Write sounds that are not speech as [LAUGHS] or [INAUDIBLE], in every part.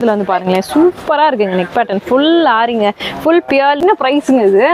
இதில் வந்து பாருங்களேன். சூப்பராக இருக்குங்க நெக் பேட்டர்ன் ஃபுல் ஆரிங்க. ஃபுல் பியர் என்ன ப்ரைஸுங்க இது?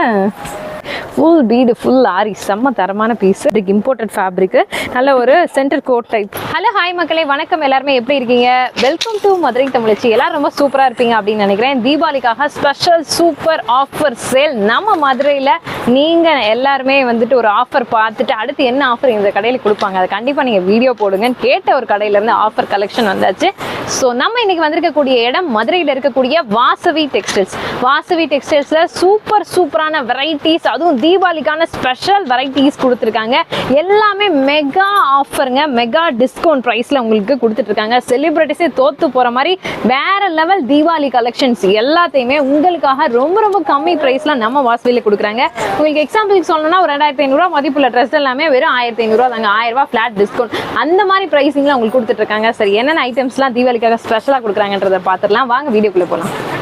ஃபுல் பீடு ஃபுல் ஆரி செம்ம தரமான பீஸ் இதுக்கு இம்போர்ட்டட் ஃபேப்ரிக் நல்ல ஒரு centre coat type hello hi மக்களே. வணக்கம். எல்லாருமே எப்படி இருக்கீங்க? வெல்கம் டு மதுரை தமிழ்ச்சி. எல்லாரும் ரொம்ப சூப்பராக இருப்பீங்க அப்படின்னு நினைக்கிறேன். தீபாவளிக்காக ஸ்பெஷல் சூப்பர் ஆஃபர் சேல் நம்ம மதுரையில் நீங்கள் எல்லாருமே வந்துட்டு ஒரு ஆஃபர் பார்த்துட்டு அடுத்து என்ன ஆஃபர் இந்த கடையில் கொடுப்பாங்க அதை கண்டிப்பாக நீங்கள் வீடியோ போடுங்கன்னு கேட்ட ஒரு கடையிலேருந்து ஆஃபர் கலெக்ஷன் வந்தாச்சு. ஸோ நம்ம இன்னைக்கு வந்திருக்கக்கூடிய இடம் மதுரையில் இருக்கக்கூடிய வாசவி டெக்ஸ்டைல்ஸ் வாசவி டெக்ஸ்டைல்ஸில் சூப்பர் சூப்பரான வெரைட்டிஸ் அதுவும் தீபாவளிக்கான ஸ்பெஷல் வெரைட்டிஸ் கொடுத்துருக்காங்க. எல்லாமே மெகா ஆஃபருங்க மெகா டிஸ்கவுண்ட் ப்ரைஸில் உங்களுக்கு கொடுத்துட்ருக்காங்க. செலிப்ரிட்டிஸே தோற்று போகிற மாதிரி வேற லெவல் தீபாவளி கலெக்ஷன்ஸ் எல்லாத்தையுமே உங்களுக்காக ரொம்ப ரொம்ப கம்மி ப்ரைஸில் நம்ம வாசவியில் கொடுக்குறாங்க. உங்களுக்கு எக்ஸாம்பிளுக்கு சொல்லணும்னா ஒரு ரெண்டாயிரத்தி ஐநூறுரூவா மதிப்புள்ள ட்ரெஸ் எல்லாமே வெறும் ஆயிரத்தி ஐநூறுரூவா தாங்க. ஆயிரரூவா ஃப்ளாட் ஃபிளாட் டிஸ்கவுண்ட் அந்த மாதிரி ப்ரைஸிங்கில் உங்களுக்கு கொடுத்துட்ருக்காங்க. சரி என்னென்ன ஐட்டம்ஸ்லாம் தீபாவளிக்காக ஸ்பெஷலாக கொடுக்குறாங்கன்றதை பார்த்துடலாம். வாங்க வீடியோக்குள்ளே போகலாம்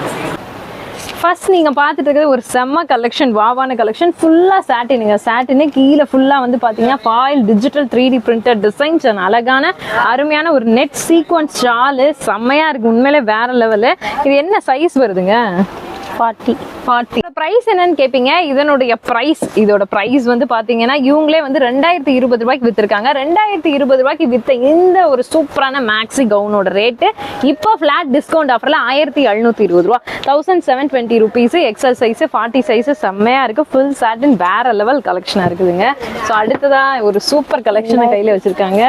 ஃபர்ஸ்ட் நீங்கள் பார்த்துட்டு இருக்கிறது ஒரு செம்ம கலெக்ஷன் வாவான கலெக்ஷன் ஃபுல்லாக சாட்டினுங்க சாட்டினு கீழே ஃபுல்லாக வந்து பார்த்தீங்கன்னா foil digital three D printed designs அழகான அருமையான ஒரு நெட் சீக்வன்ஸ் ஷாலு செம்மையாக இருக்குது உண்மையிலே வேற லெவலு இது என்ன சைஸ் வருதுங்க? ஃபார்ட்டி. ஃபார்ட்டி. ப்ரைஸ் என்னன்னு கேட்பீங்க இதனுடைய ப்ரைஸ் இதோட ப்ரைஸ் வந்து பாத்தீங்கன்னா இவங்களே வந்து ரெண்டாயிரத்தி இருபது ரூபாய்க்கு வித்திருக்காங்க. ரெண்டாயிரத்தி இருபது ரூபாய்க்கு வித்த இந்த ஒரு சூப்பரான மேக்ஸி கவுனோட ரேட்டு இப்போ ஃபிளாட் டிஸ்கவுண்ட் ஆஃபர்ல ஆயிரத்தி எழுநூத்தி இருபது ரூபா. Thousand seven twenty rupees XL size forty size செம்மையா இருக்கு. ஃபுல் சாட்டின் வேற லெவல் கலெக்ஷனா இருக்குதுங்க. ஸோ அடுத்ததா ஒரு சூப்பர் கலெக்ஷனை கையில வச்சிருக்காங்க.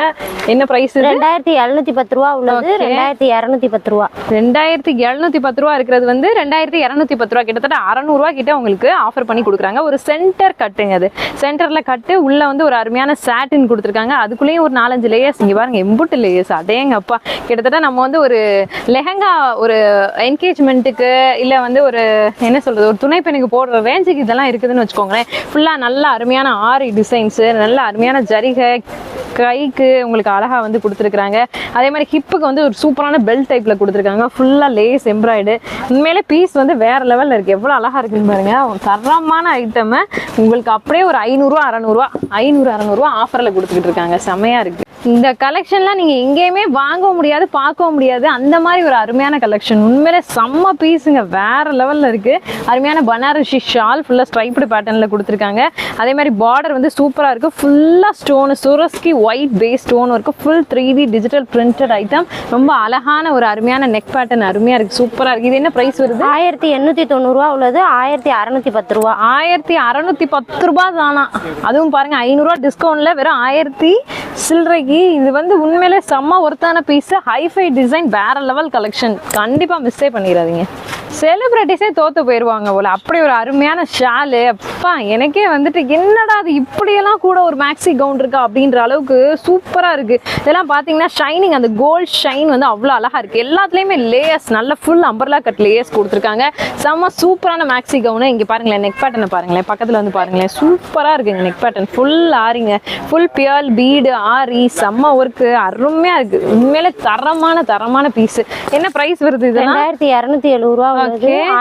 என்ன ப்ரைஸ் ரெண்டாயிரத்தி எழுநூத்தி பத்து ரூபா உள்ளது. ரெண்டாயிரத்தி இரநூத்தி பத்து ரூபா. ரெண்டாயிரத்தி எழுநூத்தி பத்து ரூபா இருக்கிறது வந்து ரெண்டாயிரத்தி இரநூத்தி பத்து ரூபா கிட்டத்தட்ட அறநூறுவா கிட்ட உங்களுக்கு ஆஃபர் பண்ணி கொடுக்குறாங்க. ஒரு சென்டர் கட்டுங்க அது. சென்டரில் கட்டு உள்ளே வந்து ஒரு அருமையான சாட்டின் கொடுத்துருக்காங்க. அதுக்குள்ளேயும் ஒரு நாலஞ்சு லேயர்ஸ் இங்கே பாருங்க எம்புட்டு லேயர்ஸ் அடேங்கப்பா. கிட்டத்தட்ட நம்ம வந்து ஒரு லெஹங்கா ஒரு என்கேஜ்மெண்ட்டுக்கு இல்லை வந்து ஒரு என்ன சொல்கிறது ஒரு துணை பெண்ணுக்கு போடுற ரேஞ்சுக்கு இதெல்லாம் இருக்குதுன்னு வச்சுக்கோங்களேன். ஃபுல்லாக நல்ல அருமையான ஆரி டிசைன்ஸு நல்ல அருமையான ஜரிகை கைக்கு உங்களுக்கு அழகாக வந்து கொடுத்துருக்குறாங்க. அதே மாதிரி ஹிப்புக்கு வந்து ஒரு சூப்பரான பெல்ட் டைப்பில் கொடுத்துருக்காங்க. ஃபுல்லாக லேஸ் எம்ப்ராய்டு உண்மையிலே பீஸ் வந்து வேற லெவலில் இருக்குது எவ்வளோ அழகா இருக்குன்னு பாருங்க. தரமான ஐட்டமை உங்களுக்கு அப்படியே ஒரு ஐநூறுரூவா அறநூறுவா ஐநூறு அறநூறுவா ஆஃபரில் கொடுத்துக்கிட்டு இருக்காங்க. செமையா இருக்குது இந்த கலெக்ஷன்லாம் நீங்கள் எங்கேயுமே வாங்க முடியாது பார்க்கவும் முடியாது. அந்த மாதிரி ஒரு அருமையான கலெக்ஷன் உண்மையிலே செம்ம பீஸுங்க வேறு லெவலில் இருக்குது அருமையான பனாரசி ஷால் ஃபுல்லாக ஸ்ட்ரைப்டு பேட்டர்னில் கொடுத்துருக்காங்க. அதே மாதிரி பார்டர் வந்து சூப்பராக இருக்குது ஃபுல்லாக ஸ்டோனு சுரஸ்கி ஒயிட் பேஸ் ஸ்டோன் இருக்குது full three D digital printed item ரொம்ப அழகான ஒரு அருமையான நெக் பேட்டர்ன் அருமையாக இருக்குது சூப்பராக இருக்குது இது என்ன ப்ரைஸ் வருது? ஆயிரத்தி எண்ணூற்றி தொண்ணூறு ரூபா உள்ளது ஆயிரத்தி அறுநூத்தி பத்து ரூபா. ஆயிரத்தி அறநூத்தி பத்து ரூபா தானா? அதுவும் பாருங்க ஐநூறுரூவா டிஸ்கவுண்ட்ல வெறும் ஆயிரத்தி சில்லறைக்கு இது வந்து உண்மையிலே செம்ம ஒருத்தான பீஸ் ஹைஃபை டிசைன் வேற லெவல் கலெக்ஷன் கண்டிப்பா மிஸ்ஸே பண்ணிடாதீங்க. செலிபிரிட்டிஸே தோத்து போயிடுவாங்க போல. அப்படி ஒரு அருமையான ஷாலு அப்பா எனக்கே வந்துட்டு என்னடா அது இப்படியெல்லாம் கூட ஒரு மேக்ஸி கவுன் இருக்கா அப்படின்ற அளவுக்கு சூப்பராக இருக்கு. இதெல்லாம் பார்த்தீங்கன்னா ஷைனிங் அந்த கோல்ட் ஷைன் வந்து அவ்வளோ அழகா இருக்கு. எல்லாத்துலேயுமே லேயர்ஸ் நல்ல ஃபுல் அம்பர்லா கட் லேயர்ஸ் கொடுத்துருக்காங்க. செம்ம சூப்பரான மேக்ஸி கவுனு இங்க பாருங்களேன் நெக் பேட்டர்னை பாருங்களேன். பக்கத்துல வந்து பாருங்களேன். சூப்பரா இருக்குங்க நெக் பேட்டர்ன் ஃபுல் ஆரிங்க ஃபுல் பியர் பீடு ஆரி செம்ம ஒர்க்கு அருமையா இருக்கு. உண்மையிலே தரமான தரமான பீஸ் என்ன பிரைஸ் வருது இதெல்லாம்? ரெண்டாயிரத்தி இரநூத்தி எழுபது ரூபா.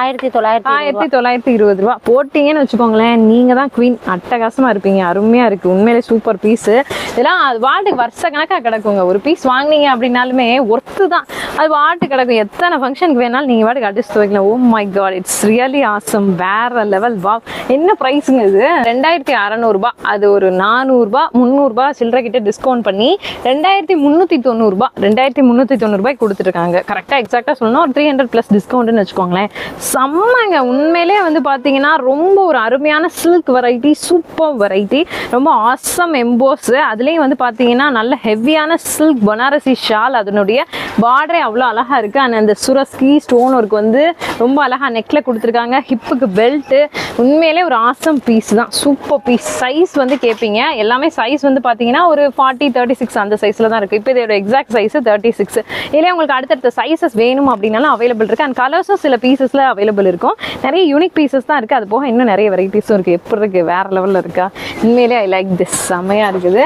ஆயிரத்தி தொள்ளாயிரத்தி ஆயிரத்தி தொள்ளாயிரத்தி இருபது ரூபா. போட்டீங்கன்னு வச்சுக்கோங்களேன் நீங்க தான் குவீன் அட்டகாசமா இருப்பீங்க. அருமையா இருக்கு. உண்மையிலே சூப்பர் பீஸ் இதெல்லாம் அது வாட்டுக்கு வருஷ கணக்கா கிடக்குங்க. ஒரு பீஸ் வாங்குனீங்க அப்படின்னாலுமே ஒர்த்து தான். அது வாட்டு கிடக்கும். எத்தனை ஃபங்க்ஷனுக்கு வேணாலும் நீங்க வாட்டுக்கு அட்ஜஸ்ட் வைக்கலாம் ஓ my God it's really awesome வேற லெவல் வா என்ன ப்ரைஸுங்க இது? ரெண்டாயிரத்தி அறநூறுபா. அது ஒரு நானூறுபா முந்நூறுபா சில்லற கிட்ட டிஸ்கவுண்ட் பண்ணி ரெண்டாயிரத்தி முந்நூற்றி தொண்ணூறுபா ரெண்டாயிரத்தி முந்நூற்றி தொண்ணூறுபாய் கொடுத்துருக்காங்க கரெக்டாக எக்ஸாக்டாக சொல்லணும். ஒரு த்ரீ ஹண்ட்ரட் ப்ளஸ் டிஸ்கவுண்ட்னு வச்சுக்கோங்களேன். செம்மங்க. உண்மையிலே வந்து பார்த்தீங்கன்னா ரொம்ப ஒரு அருமையான சில்க் வெரைட்டி சூப்பர் வெரைட்டி ரொம்ப ஆசம் எம்போஸ் அதுலேயும் வந்து பார்த்தீங்கன்னா நல்ல ஹெவியான சில்க் பனாரசி ஷால் அதனுடைய பார்டரே அவ்வளோ அழகாக இருக்குது அண்ட் அந்த சுரஸ்கி ஸ்டோன் ஒர்க் வந்து ரொம்ப அழகாக நெக்கில் கொடுத்துருக்காங்க. ஹிப்புக்கு பெல்ட்டு உண்மையிலே ஒரு ஆசம் பீஸ் தான். சூப்பர் பீஸ் சைஸ் வந்து கேட்பீங்க எல்லாமே சைஸ் வந்து பார்த்தீங்கன்னா ஒரு ஃபார்ட்டி தேர்ட்டி சிக்ஸ் அந்த சைஸில் தான் இருக்குது இப்போ இதோட எக்ஸாக்ட் சைஸ் தேர்ட்டி சிக்ஸ் இல்லை உங்களுக்கு அடுத்தடுத்த சைஸஸ் வேணும் அப்படின்னாலும் அவைலபிள் இருக்குது அண்ட் கலர்ஸும் சில பீசஸில் அவைலபிள் இருக்கும். நிறைய யூனிக் பீசஸ் தான் இருக்குது அது போக இன்னும் நிறைய வெரைட்டிஸும் இருக்குது எப்படி இருக்குது வேறு லெவலில் இருக்கா? உண்மையிலே ஐ லைக் திஸ் செம்மையாக இருக்குது.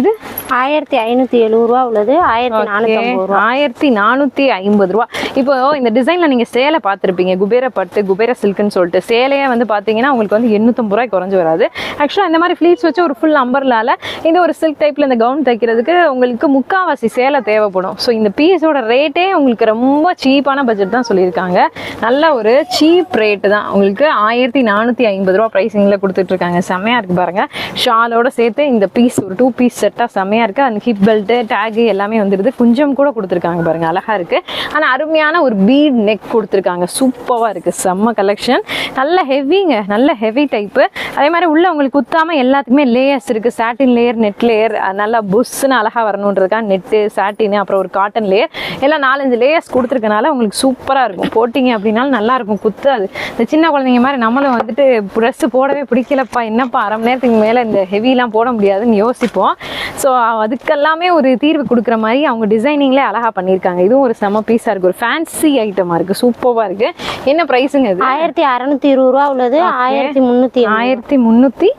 இது ஆயிரத்தி ஐநூத்தி எழுபது ரூபா உள்ளது. ஆயிரத்தி நானூத்தி ரூபா. ஆயிரத்தி நானூத்தி ஐம்பது ரூபா. இப்போ இந்த டிசைன்ல நீங்க சேலை பார்த்திருப்பீங்க. குபேர பட்டு குபேர சில்க்னு சொல்லிட்டு. சேலையே வந்து பாத்தீங்கன்னா உங்களுக்கு வந்து எண்ணூத்தம்பது ரூபாய் குறைஞ்சு வராது. ஆக்சுவலா இந்த மாதிரி ஃபிளீட்ஸ் வச்சு ஒரு ஃபுல் அம்பர்லால இந்த ஒரு சில்க் டைப்ல இந்த கவுன் தைக்கிறதுக்கு உங்களுக்கு முக்காவாசி சேலை தேவைப்படும். ஸோ இந்த பீஸோட ரேட்டே உங்களுக்கு ரொம்ப சீப்பான பட்ஜெட் தான் சொல்லியிருக்காங்க. நல்ல ஒரு சீப் ரேட்டு தான். உங்களுக்கு ஆயிரத்தி நானூத்தி ஐம்பது ரூபா ப்ரைஸிங்ல கொடுத்துட்டு இருக்காங்க. செம்மையா இருக்கு பாருங்க. ஷாலோட சேர்த்து இந்த பீஸ் ஒரு டூ பீஸ் செட்டா செம்மையா இருக்கு. அந்த ஹிப் பெல்ட் டேகு எல்லாமே வந்துடுது குஞ்சம் கூட கொடுத்துருக்காங்க பாருங்க அழகாக இருக்குது ஆனால் அருமையான ஒரு பீட் நெக் கொடுத்துருக்காங்க. சூப்பராக இருக்குது செம்ம கலெக்ஷன் நல்ல ஹெவிங்க நல்ல ஹெவி டைப்பு அதே மாதிரி உள்ள உங்களுக்கு குத்தாமல் எல்லாத்துக்குமே லேயர்ஸ் இருக்குது சாட்டின் லேயர் நெட் லேயர் நல்லா புஷ்னு அழகாக வரணுன்றதுக்காக நெட்டு சாட்டின் அப்புறம் ஒரு காட்டன் லேயர் எல்லாம் நாலஞ்சு லேயர்ஸ் கொடுத்துருக்கனால உங்களுக்கு சூப்பராக இருக்கும். போட்டிங்க அப்படின்னாலும் நல்லாயிருக்கும் குத்தாது. இந்த சின்ன குழந்தைங்க மாதிரி நம்மளும் வந்துட்டு ட்ரெஸ்ஸு போடவே பிடிக்கலப்பா. என்னப்பா அரை மணி நேரத்துக்கு மேலே இந்த ஹெவிலாம் போட முடியாதுன்னு யோசிப்போம். ஸோ அதுக்கெல்லாமே ஒரு தீர்வு கொடுக்குற மாதிரி அவங்க டிசைனிங்லேயே அழகா பண்ணியிருக்காங்க. இதுவும் ஒரு செம பீஸாக இருக்கு. ஒரு ஃபேன்சி ஐட்டமாக இருக்கு. சூப்பராக இருக்கு. என்ன ப்ரைஸுங்க இது? ஆயிரத்தி அறுநூத்தி இருபது ரூபா உள்ளது. ஆயிரத்தி முன்னூத்தி ஆயிரத்தி முந்நூற்றி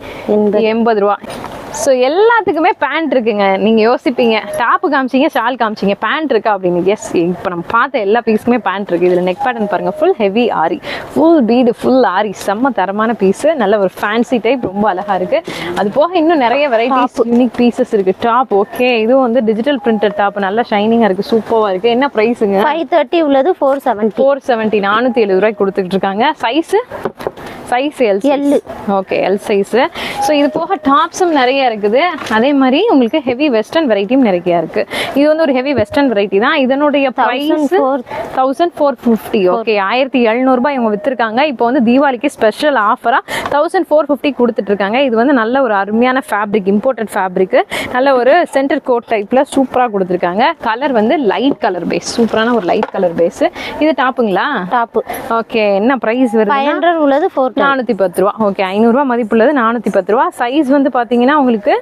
எண்பது ரூபா. ஸோ எல்லாத்துக்குமே பேண்ட் இருக்குங்க. நீங்கள் யோசிப்பீங்க டாப்பு காமிச்சிங்க ஷால் காமிச்சிங்க பேண்ட் இருக்கா அப்படின்னு? எஸ் இப்போ நம்ம பார்த்த எல்லா பீஸுக்குமே பேண்ட் இருக்கு. இதில் நெக் பேட்டர்ன் பாருங்க full heavy aari. Full bead full aari. செம்ம தரமான பீஸு நல்ல ஒரு ஃபேன்சி டைப் ரொம்ப அழகா இருக்கு. அது போக இன்னும் நிறைய வெரைட்டிஸ் யூனிக் பீசஸ் இருக்கு. டாப் ஓகே இதுவும் வந்து டிஜிட்டல் பிரிண்டட் டாப் நல்லா ஷைனிங்காக இருக்கு. சூப்பராக இருக்கு. என்ன ப்ரைஸுங்க ஃபைவ் தேர்ட்டி உள்ளது ஃபோர் செவன்ட்டி ஃபோர் செவன்ட்டி நானூற்றி எழுபது ரூபாய்க்கு கொடுத்துட்டு இருக்காங்க. Size size L L. Okay L size so இது போக டாப்ஸும் நிறைய இருக்குது. அதே மாதிரி உங்களுக்கு ஹெவி வெஸ்டர்ன் வெரைட்டியும் நிறைய இருக்கு. இது வந்து ஒரு ஹெவி வெஸ்டர்ன் வெரைட்டி தான். இதனுடைய price thousand four fifty okay ஆயிரத்தி எழுநூறுபா இவங்க வித்துருக்காங்க. இப்போ வந்து தீபாவளிக்கு ஸ்பெஷல் ஆஃபராக தௌசண்ட் ஃபோர் ஃபிஃப்டி கொடுத்துட்டு இருக்காங்க இது வந்து நல்ல ஒரு அருமையான ஃபேப்ரிக் இம்போர்ட்டட் ஃபேப்ரிக் நல்ல ஒரு சென்டர் கோட் டைப்ல சூப்பராக கொடுத்துருக்காங்க. கலர் வந்து லைட் கலர் பேஸ் சூப்பரான ஒரு லைட் கலர் பேஸ் இது டாப்புங்களா டாப்பு ஓகே என்ன ப்ரைஸ் வருது உள்ளது ஃபோர் நானூற்றி பத்து ரூபா. ஓகே ஐநூறுரூவா மதிப்புள்ளது நானூற்றி பத்து ரூபா. சைஸ் வந்து பார்த்தீங்கன்னா உங்களுக்கு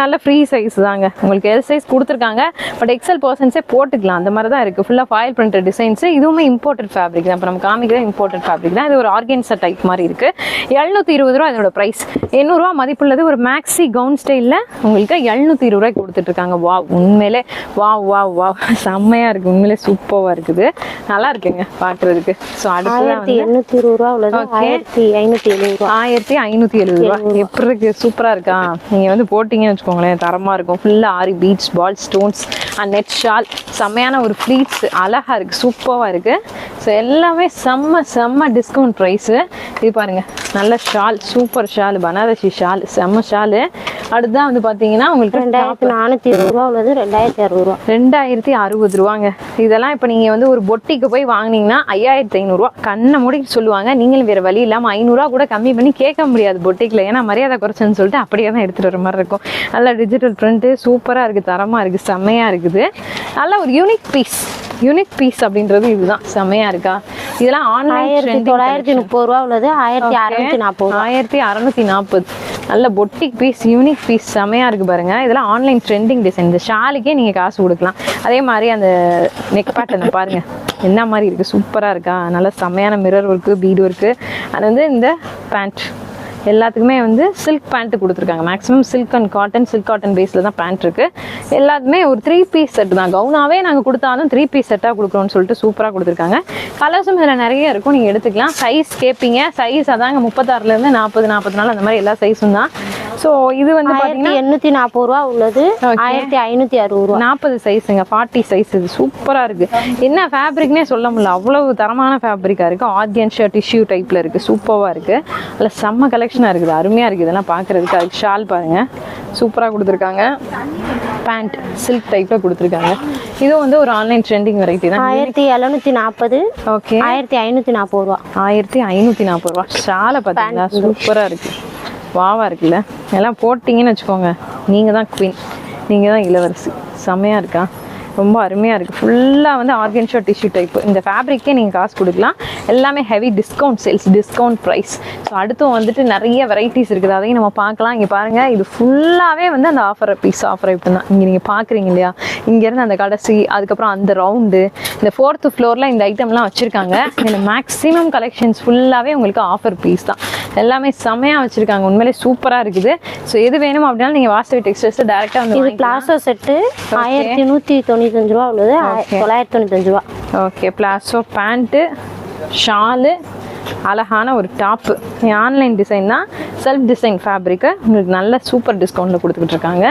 நல்ல ஃப்ரீ சைஸ் தாங்க. உங்களுக்கு எல் சைஸ் கொடுத்துருக்காங்க பட் எக்ஸல் பர்சன்ஸே போட்டுக்கலாம். அந்த மாதிரி தான் இருக்குது ஃபுல்லாக ஃபாயில் பிரிண்டட் டிசைன்ஸ் இதுவுமே இம்போர்ட்டட் ஃபேப்ரிக் தான். இப்போ நம்ம காமிக்கிற இம்போர்ட்டட் ஃபேப்ரிக் தான். இது ஒரு ஆர்கன்ஸா டைப் மாதிரி இருக்குது எழுநூற்றி இருபது ரூபா இதோட ப்ரைஸ் எண்ணூறுரூவா மதிப்புள்ளது ஒரு மேக்ஸி கவுன் ஸ்டைலில் உங்களுக்கு எழுநூற்றி இருபது ரூபாய்க்கு கொடுத்துட்ருக்காங்க. வா உண்மையிலே வா வா வா செம்மையாக இருக்குது உண்மையிலே சூப்பராக இருக்குது. நல்லா இருக்குங்க பார்க்குறதுக்கு ஸோ ஆயிரத்தி எண்ணூத்தி இருபது ரூபா உள்ளது ஆயிரத்தி ஐநூத்தி எழுபது ரூபா. ஆயிரத்தி ஐநூத்தி எழுபது ரூபா. எப்படி இருக்கு சூப்பரா இருக்கா? நீங்க வந்து போட்டீங்கன்னு வச்சுக்கோங்களேன் தரமா இருக்கும். ஃபுல்லா aari beads ball stones and net shawl செம்மையான ஒரு ஃப்ளீட்ஸ் அழகா இருக்கு சூப்பரா இருக்கு. ஸோ எல்லாமே செம்ம செம்ம டிஸ்கவுண்ட் ப்ரைஸ் இது பாருங்க நல்ல shawl super shawl Banarasi shawl செம்ம ஷால் அடுத்ததான் வந்து பாத்தீங்கன்னா உங்களுக்கு ரெண்டாயிரத்தி நானூத்தி இருபது ரூபா உள்ளது ரெண்டாயிரத்தி அறுபது ரூபா. ரெண்டாயிரத்தி அறுபது ரூபாங்க. இதெல்லாம் இப்போ நீங்கள் வந்து ஒரு பொட்டிக்கு போய் வாங்குனீங்கன்னா ஐயாயிரத்தி ஐநூறுரூவா கண்ணை மூடி சொல்லுவாங்க நீங்களும் வேறு வழி இல்லாமல் ஐநூறுரூவா கூட கம்மி பண்ணி கேட்க முடியாது பொட்டிக்கில் ஏன்னா மரியாதை குறைச்சேன்னு சொல்லிட்டு அப்படியே தான் எடுத்துகிட்டு வர மாதிரி இருக்கும். நல்ல டிஜிட்டல் பிரிண்ட்டு சூப்பராக இருக்குது தரமாக இருக்குது செம்மையாக இருக்குது. நல்ல ஒரு யூனிக் பீஸ் யூனிக் பீஸ் அப்படின்றது இதுதான். செம்மையாக இருக்கா? இதெல்லாம் ஆன்லைன் தொள்ளாயிரத்தி முப்பது ரூபா உள்ளது ஆயிரத்தி அறுநூத்தி நாற்பது ஆயிரத்தி அறநூத்தி நாற்பது. நல்ல பொட்டிக் பீஸ் யூனிக் பீஸ் செமையா இருக்கு பாருங்க. இதெல்லாம் ஆன்லைன் ட்ரெண்டிங் டிசைன் இந்த ஷாலுக்கே நீங்க காசு கொடுக்கலாம். அதே மாதிரி அந்த நெக் பேட்டர்னை பாருங்க. என்ன மாதிரி இருக்கு? சூப்பரா இருக்கா? நல்ல செமையான மிரர் ஒர்க்கு பீடு ஒர்க்கு அது வந்து இந்த பேண்ட் எல்லாத்துக்குமே வந்து சில்க் பேண்ட்டு கொடுத்துருக்காங்க. Maximum silk and cotton silk cotton பேஸில் தான் பேண்ட் இருக்குது எல்லாத்துமே ஒரு த்ரீ பீஸ் செட் தான். கவுனாகவே நாங்கள் கொடுத்தாலும் த்ரீ பீஸ் செட்டாக கொடுக்குறோம்னு சொல்லிட்டு சூப்பராக கொடுத்துருக்காங்க. கலர்ஸும் இதில் நிறைய இருக்கும். நீங்கள் எடுத்துக்கலாம். சைஸ் கேட்பீங்க சைஸ் அதாங்க முப்பத்தாறுலேருந்து நாற்பது நாற்பது நாள் அந்த மாதிரி எல்லா சைஸும் தான். ஸோ இது வந்து பார்த்தீங்கன்னா எண்ணூத்தி நாற்பது ரூபா உள்ளது. ஆயிரத்தி ஐநூத்தி அறுபது ரூபா. நாற்பது சைஸுங்க ஃபார்ட்டி சைஸ் இது சூப்பராக இருக்குது என்ன ஃபேப்ரிக்னே சொல்ல முடியல. அவ்வளவு தரமான ஃபேப்ரிக்காக இருக்குது ஆர்கன்ஷா டிஷ்யூ டைப்பில் இருக்குது சூப்பராக இருக்குது அதில் செம்ம கலெக்ஷனாக இருக்குது. அருமையாக இருக்குது இதெல்லாம் பார்க்குறதுக்கு அதுக்கு ஷால் பாருங்கள் சூப்பராக கொடுத்துருக்காங்க. பேண்ட் சில்க் டைப்பில் கொடுத்துருக்காங்க. இதுவும் வந்து ஒரு ஆன்லைன் ட்ரெண்டிங் வெரைட்டி தான். ஆயிரத்தி எழுநூத்தி நாற்பது ஓகே ஆயிரத்தி ஐநூத்தி நாற்பது ரூபா. ஆயிரத்தி ஐநூற்றி நாற்பது ரூபா. ஷாலை பார்த்தீங்களா சூப்பராக இருக்குது வாவாக இருக்குல்ல? எல்லாம் போட்டிங்கன்னு வச்சுக்கோங்க. நீங்கள் தான் குவீன் நீங்கள் தான் இளவரசி. செம்மையாக இருக்கா? ரொம்ப அருமையாக இருக்குது ஃபுல்லாக வந்து ஆர்கன்ஷோ டிஷ்யூ டைப் இந்த ஃபேப்ரிக்கே நீங்கள் காசு கொடுக்கலாம். எல்லாமே heavy discount sales discount price so அடுத்தும் வந்துட்டு நிறைய வெரைட்டிஸ் இருக்குது. அதையும் நம்ம பார்க்கலாம். இங்கே பாருங்கள் இது ஃபுல்லாகவே வந்து அந்த ஆஃபர் பீஸ் ஆஃபர் ஐட்டம் தான். இங்கே நீங்கள் பார்க்குறீங்க இல்லையா? இங்கேருந்து அந்த கடைசி அதுக்கப்புறம் அந்த ரவுண்டு இந்த ஃபோர்த்து ஃப்ளோரில் இந்த ஐட்டம்லாம் வச்சுருக்காங்க. இதில் மேக்ஸிமம் கலெக்ஷன்ஸ் ஃபுல்லாகவே உங்களுக்கு ஆஃபர் பீஸ் தான். எல்லாமே செமையாக வச்சுருக்காங்க. உண்மையிலே சூப்பராக இருக்குது. ஸோ எது வேணும் அப்படின்னா நீங்கள் வாசவி டெக்ஸ்டைல்ஸ் டேரெக்டாக வந்து இது. பிளாசோ செட்டு ஆயிரத்தி நூற்றி தொண்ணூத்தஞ்சு ரூபா உள்ளது. தொள்ளாயிரத்தி தொண்ணூத்தஞ்சு ரூபா. ஓகே பிளாஸோ பேண்ட்டு ஷாலு அழகான ஒரு டாப்பு ஆன்லைன் டிசைன் தான். செல்ஃப் டிசைன் ஃபேப்ரிக்கு உங்களுக்கு நல்ல சூப்பர் டிஸ்கவுண்ட்டில் கொடுத்துக்கிட்டு இருக்காங்க.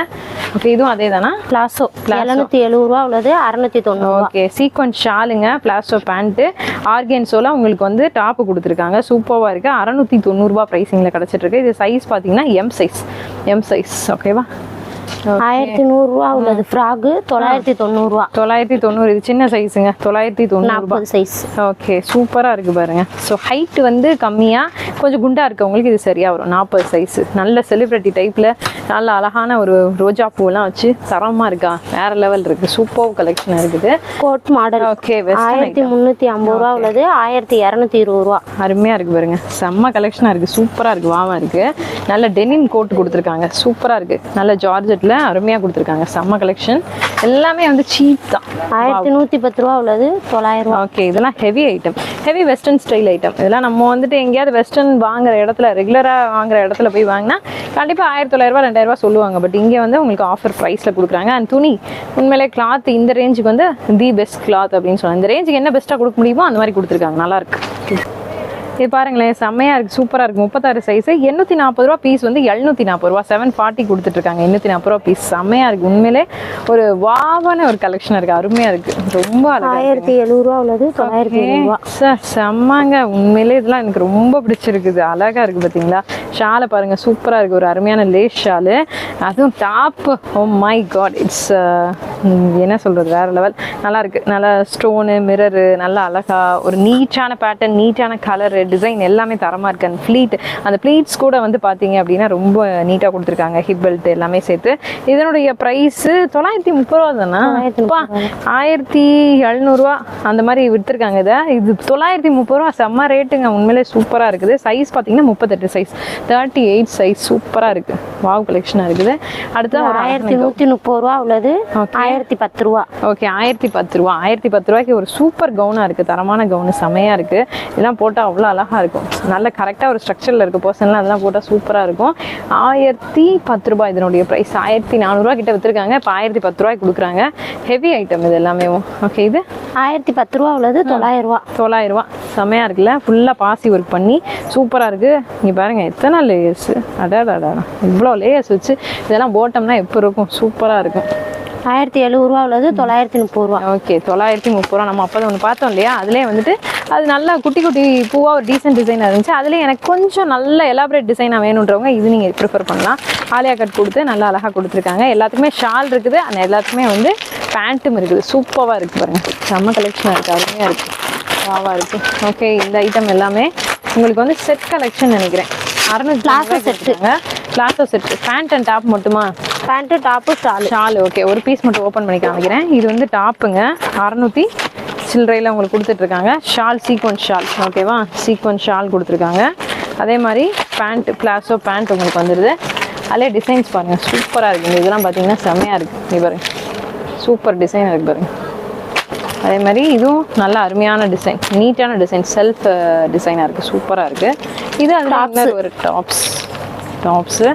ஓகே இதுவும் அதே தானா? பிளாசோ எழுநூத்தி எழுபது ரூபா உள்ளது. அறுநூத்தி தொண்ணூறு ஓகே சீக்வன்ஸ் ஷாலுங்க பிளாஸ்டோ பேண்ட்டு ஆர்கேன்ஸோல உங்களுக்கு வந்து டாப்பு கொடுத்துருக்காங்க. சூப்பராக இருக்குது அறநூற்றி தொண்ணூறுரூபா ப்ரைஸிங்கில் கிடச்சிட்டு இருக்கு. இது சைஸ் பார்த்தீங்கன்னா எம் சைஸ் எம் சைஸ் ஓகேவா ஆயிரத்தி நூறு ரூபா உள்ளது ஃப்ராகு தொள்ளாயிரத்தி தொண்ணூறு ரூபா தொள்ளாயிரத்தி தொண்ணூறு. இது சின்ன சைஸுங்க தொள்ளாயிரத்தி தொண்ணூறுபா. சைஸ் ஓகே சூப்பராக இருக்குது பாருங்க. ஸோ ஹைட் வந்து கம்மியாக கொஞ்சம் குண்டாக இருக்கவங்களுக்கு இது சரியாக வரும். நாற்பது சைஸு நல்ல செலிப்ரிட்டி டைப்பில் நல்ல அழகான ஒரு ரோஜா பூவெல்லாம் வச்சு தரமாக இருக்கா? வேற லெவல் இருக்குது சூப்பர் கலெக்ஷன் இருக்குது. கோட் மாடல் ஓகே ஆயிரத்தி முந்நூற்றி ஐம்பது ரூபா உள்ளது. ஆயிரத்தி இரநூத்தி இருபது ரூபா. அருமையாக இருக்குது பாருங்க. செம்ம கலெக்ஷனாக இருக்குது சூப்பராக இருக்குது வாவா இருக்குது நல்ல டெனிம் கோட் கொடுத்துருக்காங்க. சூப்பராக இருக்குது நல்ல ஜார்ஜெட்டில் அருமையாக கொடுத்துருக்காங்க. செம்ம கலெக்ஷன் எல்லாமே வந்து சீப் தான். ஆயிரத்தி நூற்றி பத்து ரூபா உள்ளது. தொள்ளாயிரம் ரூபா. ஓகே இதெல்லாம் heavy item heavy western style item இதெல்லாம் நம்ம வந்துட்டு எங்கேயாவது வெஸ்டர்ன் வாங்குற இடத்துல ரெகுலராக வாங்குற இடத்துல போய் வாங்கினா கண்டிப்பாக ஆயிரத்தி தொள்ளாயிரரூபா ரெண்டாயிரரூபா சொல்லுவாங்க. பட் இங்கே வந்து உங்களுக்கு ஆஃபர் ப்ரைஸில் கொடுக்குறாங்க. அண்ட் துணி உண்மையிலே கிளாத் இந்த ரேஞ்சுக்கு வந்து தி பெஸ்ட் கிளாத் அப்படின்னு சொன்னாங்க. இந்த ரேஞ்சுக்கு என்ன பெஸ்ட்டாக கொடுக்க முடியுமோ அந்த மாதிரி கொடுத்துருக்காங்க. நல்லா இருக்கு. இது பாருங்களேன் செம்மையா இருக்கு சூப்பரா இருக்கு. முப்பத்தாறு சைஸ் எண்ணூத்தி நாற்பது ரூபா பீஸ் வந்து எழுநூத்தி நாற்பது ரூபா. செவன் ஃபார்ட்டி கொடுத்துட்டு இருக்காங்க எண்ணூத்தி நாற்பது ரூபா பீஸ் செம்மையா இருக்கு. உண்மையிலே ஒரு வாவான ஒரு கலெக்ஷன் இருக்கு. அருமையா இருக்கு. ரொம்ப. ஆயிரத்தி ரூபா உள்ளது. தொள்ளாயிரத்தி சார் செம்மாங்க. உண்மையிலே இதெல்லாம் எனக்கு ரொம்ப பிடிச்சிருக்குது. அழகா இருக்கு பாத்தீங்களா? ஷாலை பாருங்க சூப்பரா இருக்கு. ஒரு அருமையான லேஸ் ஷாலு. அதுவும் top oh my God it's என்ன சொல்றது? வேற லெவல் நல்லா இருக்கு. நல்லா ஸ்டோனு மிரரு நல்லா அழகா ஒரு நீட்டான பேட்டர்ன் நீட்டான கலர் டிசைன் எல்லாமே தரமா இருக்கு. அந்த ஃப்ளீட் அந்த ப்ளீட்ஸ் கூட வந்து பாத்தீங்க அப்படின்னா ரொம்ப நீட்டா கொடுத்துருக்காங்க. ஹிப் பெல்ட் எல்லாமே சேர்த்து. இதனுடைய ப்ரைஸ் தொள்ளாயிரத்தி முப்பது ரூபா தானா? ஆயிரத்தி எழுநூறுவா. அந்த மாதிரி விற்றுருக்காங்க இதை. இது தொள்ளாயிரத்தி முப்பது ரூபா. செம்ம ரேட்டுங்க உண்மையிலே சூப்பராக இருக்குது. சைஸ் பார்த்தீங்கன்னா முப்பத்தெட்டு சைஸ் தேர்ட்டி எயிட் சைஸ் சூப்பராக இருக்குது வாவ் கலெக்ஷனாக இருக்குது. அடுத்து ஒரு ஆயிரத்தி நூற்றி முப்பது ரூபா உள்ளது. ஆயிரத்தி பத்து ரூபா. ஓகே ஆயிரத்தி பத்து ரூபா. ஆயிரத்தி பத்து ரூபாய்க்கு ஒரு சூப்பர் கவுனாக இருக்குது தரமான கவுனு செமையாக இருக்குது இதெல்லாம் போட்டால் அவ்வளோ அழகாக இருக்கும். நல்ல கரெக்டாக ஒரு ஸ்ட்ரக்சரில் இருக்க பர்சன்லாம் அதெல்லாம் போட்டால் சூப்பராக இருக்கும். ஆயிரத்தி பத்து ரூபாய் இதனுடைய ப்ரைஸ் ஆயிரத்தி நானூறுரூவா கிட்ட விற்றுருக்காங்க இப்போ ஆயிரத்தி பத்து ரூபாய்க்கு கொடுக்குறாங்க. ஹெவி ஐட்டம் இது எல்லாமே. ஓகே இது? ஆயிரத்தி பத்து ரூபா உள்ளது தொள்ளாயிரம் ரூபா. தொள்ளாயிரம் ரூபா. செமையாக இருக்குல்ல? ஃபுல்லாக பாசி ஒர்க் பண்ணி சூப்பராக இருக்குது இங்கே பாருங்க எத்தனை லேயர்ஸ் அடாடாடா இவ்வளோ லேயர்ஸ் வச்சு இதெல்லாம் போட்டோம்னா எப்போ இருக்கும்? சூப்பராக இருக்கும். ஆயிரத்தி ரூபா உள்ளது தொள்ளாயிரத்தி முப்பது ரூபா. ஓகே தொள்ளாயிரத்தி முப்பது ரூபா. நம்ம அப்போ ஒன்று பார்த்தோம் இல்லையா? அதுலேயே வந்துட்டு அது நல்லா குட்டி குட்டி பூவாக ஒரு டீசென்ட் டிசைனாக இருந்துச்சு. அதுலேயே எனக்கு கொஞ்சம் நல்ல எலாபரேட் டிசைனாக வேணுன்றவங்க இது நீங்கள் ப்ரிஃபர் பண்ணலாம். ஆலியா கட் கொடுத்து நல்லா அழகாக கொடுத்துருக்காங்க. எல்லாத்துக்குமே ஷால் இருக்குது. அந்த எல்லாத்துக்குமே வந்து பேண்ட்டும் இருக்குது. சூப்பராக இருக்குது பாருங்க. செம்ம கலெக்ஷனாக இருக்குது அருமையாக இருக்குது வாவா இருக்குது ஓகே இந்த ஐட்டம் எல்லாமே உங்களுக்கு வந்து செட் கலெக்ஷன் நினைக்கிறேன். அறுநூத்தி Plazo set. Palazzo set pant and top மட்டுமா? Pant top shawl. Shawl okay. ஒரு பீஸ் மட்டும் ஓப்பன் பண்ணி காமிக்கிறேன். இது வந்து டாப்புங்க. அறநூற்றி சில்லறையில் உங்களுக்கு கொடுத்துட்ருக்காங்க. Shawl sequins shawl. ஓகேவா? சீக்வன்ஸ் ஷால் கொடுத்துருக்காங்க. அதே மாதிரி பேண்ட் பிளாஸோ பேண்ட் உங்களுக்கு வந்துடுது அதிலே டிசைன்ஸ் பாருங்கள் சூப்பராக இருக்குது இதெல்லாம் பார்த்தீங்கன்னா செம்மையாக இருக்குது இது பாருங்க. சூப்பர் டிசைன் இருக்குது பாருங்க. அதே மாதிரி இதுவும் நல்ல அருமையான டிசைன். நீட்டான டிசைன். செல்ஃப் டிசைனாக இருக்குது சூப்பராக இருக்குது இது அந்த ஒரு டாப்ஸ். டாப்ஸு.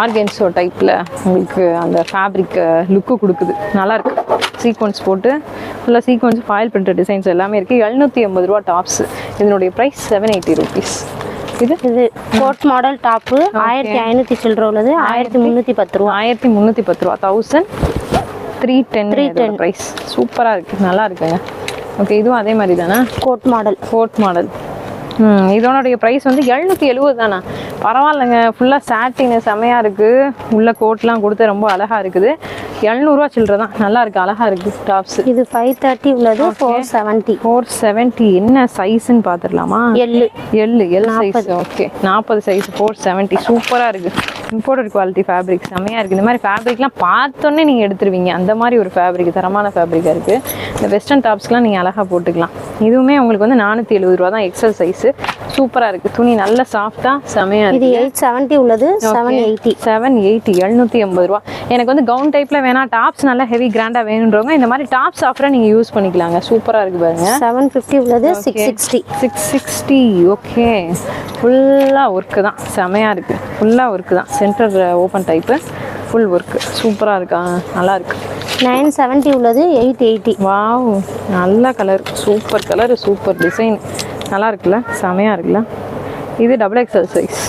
ஆர்கென்ஸோ டைப்பில் உங்களுக்கு அந்த ஃபேப்ரிக் லுக்கு கொடுக்குது. நல்லா இருக்கு சீக்வன்ஸ் போட்டு ஃபுல்லாக சீக்வன்ஸ் ஃபாயில் பிரிண்டர் டிசைன்ஸ் எல்லாமே இருக்குது எழுநூற்றி ஐம்பது ரூபா டாப்ஸ் இதனுடைய ப்ரைஸ் செவன் எயிட்டி ருபீஸ் இது? இது கோட் மாடல் டாப்பு ஆயிரத்தி ஐநூற்றி சில்லற உள்ளது. ஆயிரத்தி முந்நூற்றி பத்து ரூபா. ஆயிரத்தி முந்நூற்றி பத்து ரூபா. தௌசண்ட் த்ரீ டென் ப்ரைஸ் சூப்பராக இருக்குது நல்லா இருக்குங்க ஓகே இதுவும் அதே மாதிரி தானே? கோட் மாடல் கோட் மாடல் இதோடைய ப்ரைஸ் வந்து எழுநூற்றி எழுபது தானே? பரவாயில்லைங்க. ஃபுல்லாக சாட்டின் செமையாக இருக்குது உள்ள கோட்லாம் கொடுத்து ரொம்ப அழகாக இருக்குது. எழுநூறுவா சில்லற தான். நல்லா இருக்கு. அழகாக இருக்குது டாப்ஸு இது ஃபைவ் தேர்ட்டி உள்ளது ஃபோர் செவன்ட்டி ஃபோர் செவன்ட்டி என்ன சைஸ்ன்னு பார்த்துடலாமா? எள்ளு எல் எல் சைஸ் ஓகே நாற்பது சைஸ் ஃபோர் செவன்ட்டி சூப்பராக இருக்குது இம்போர்ட்டட் குவாலிட்டி ஃபேப்ரிக் செம்மையாக இருக்குது இந்த மாதிரி ஃபேப்ரிக்லாம் பார்த்தோன்னே நீங்கள் எடுத்துருவீங்க. அந்த மாதிரி ஒரு ஃபேப்ரிக் தரமான ஃபேப்ரிக்காக இருக்குது இந்த வெஸ்டர்ன் டாப்ஸ்லாம் நீங்கள் அழகாக போட்டுக்கலாம். இதுவுமே உங்களுக்கு வந்து நானூற்றி எழுபது ரூபா தான். எக்ஸல் சைஸு சூப்பராக இருக்குது துணி நல்ல சாஃப்டாக செமையாக இது எயிட் செவன்ட்டி உள்ளது. செவன் எயிட்டி செவன் எயிட்டி எழுநூற்றி எண்பது ரூபா. எனக்கு வந்து கவுன் டைப்பில் வேணாம் டாப்ஸ் நல்லா ஹெவி கிராண்டாக வேணுன்றவங்க இந்த மாதிரி டாப்ஸ் ஆஃபரை நீங்கள் யூஸ் பண்ணிக்கலாங்க. சூப்பராக இருக்குது பாருங்க. செவன் ஃபிஃப்டி உள்ளது six sixty six sixty okay ஃபுல்லாக ஒர்க்கு தான். செமையாக இருக்குது ஃபுல்லாக ஒர்க்கு தான். Centre open type full work சூப்பராக இருக்கா? நல்லா இருக்கு. நைன் செவன்ட்டி உள்ளது எயிட் எயிட்டி வாவ் நல்ல colour super colour super design நல்லா இருக்குல்ல? செமையாக இருக்குல்ல இது டபுள் எக்ஸ்எல் சைஸ்